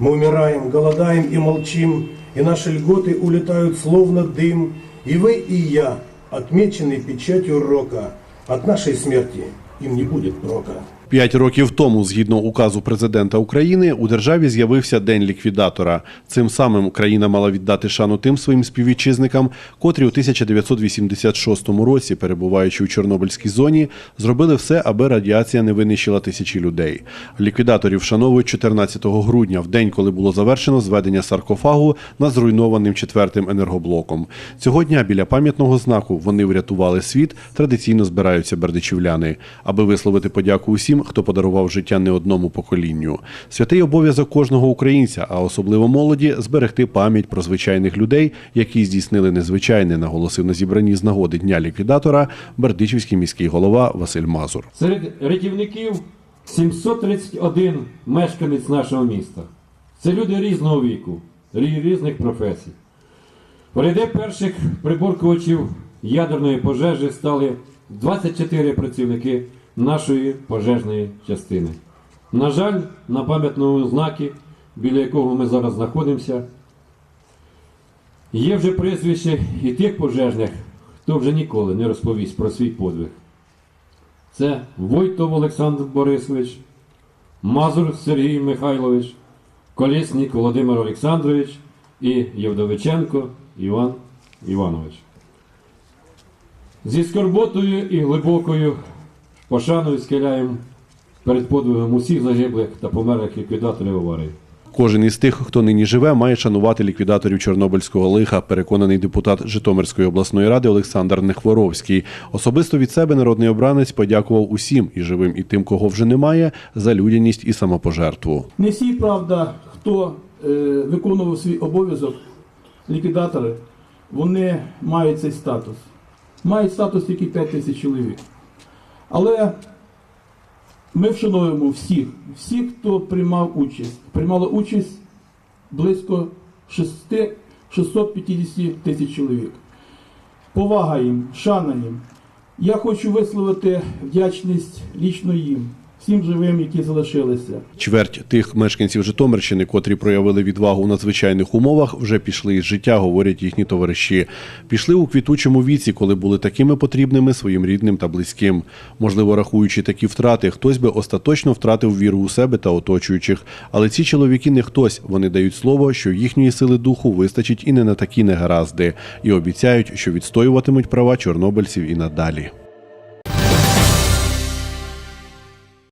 Мы умираем, голодаем и молчим, и наши льготы улетают словно дым. И вы, и я отмечены печатью рока. От нашей смерти им не будет прока. П'ять років тому, згідно указу президента України, у державі з'явився день ліквідатора. Цим самим країна мала віддати шану тим своїм співвітчизникам, котрі у 1986 році, перебуваючи у Чорнобильській зоні, зробили все, аби радіація не винищила тисячі людей. Ліквідаторів вшановують 14 грудня, в день, коли було завершено зведення саркофагу над зруйнованим четвертим енергоблоком. Цього дня біля пам'ятного знаку вони врятували світ. Традиційно збираються бердичівляни, аби висловити подяку усім, хто подарував життя не одному поколінню. Святий обов'язок кожного українця, а особливо молоді, зберегти пам'ять про звичайних людей, які здійснили незвичайне, наголосив на зібранні з нагоди дня ліквідатора бердичівський міський голова Василь Мазур. Серед рятівників 731 мешканець нашого міста. Це люди різного віку, різних професій. Ряди перших приборкувачів ядерної пожежі стали 24 працівники нашої пожежної частини. На жаль, на пам'ятному знакі, біля якого ми зараз знаходимося, є вже прізвище і тих пожежних, хто вже ніколи не розповість про свій подвиг. Це Войтов Олександр Борисович, Мазур Сергій Михайлович, Колєснік Володимир Олександрович і Євдовиченко Іван Іванович. Зі скорботою і глибокою пошаною схиляємо перед подвигом усіх загиблих та померлих ліквідаторів аварії. Кожен із тих, хто нині живе, має шанувати ліквідаторів Чорнобильського лиха, переконаний депутат Житомирської обласної ради Олександр Нехворовський. Особисто від себе народний обранець подякував усім і живим, і тим, кого вже немає, за людяність і самопожертву. Не всі, правда, хто е, виконував свій обов'язок, ліквідатори, вони мають цей статус. Мають статус тільки 5 тисяч чоловік. Але ми вшануємо всіх, всіх, хто приймав участь. Приймало участь близько 6, 650 тисяч чоловік. Повага їм, шана їм. Я хочу висловити вдячність лічно їм, всім живим, які залишилися. Чверть тих мешканців Житомирщини, котрі проявили відвагу у надзвичайних умовах, вже пішли із життя, говорять їхні товариші. Пішли у квітучому віці, коли були такими потрібними своїм рідним та близьким. Можливо, рахуючи такі втрати, хтось би остаточно втратив віру у себе та оточуючих. Але ці чоловіки не хтось. Вони дають слово, що їхньої сили духу вистачить і не на такі негаразди, і обіцяють, що відстоюватимуть права чорнобильців і надалі.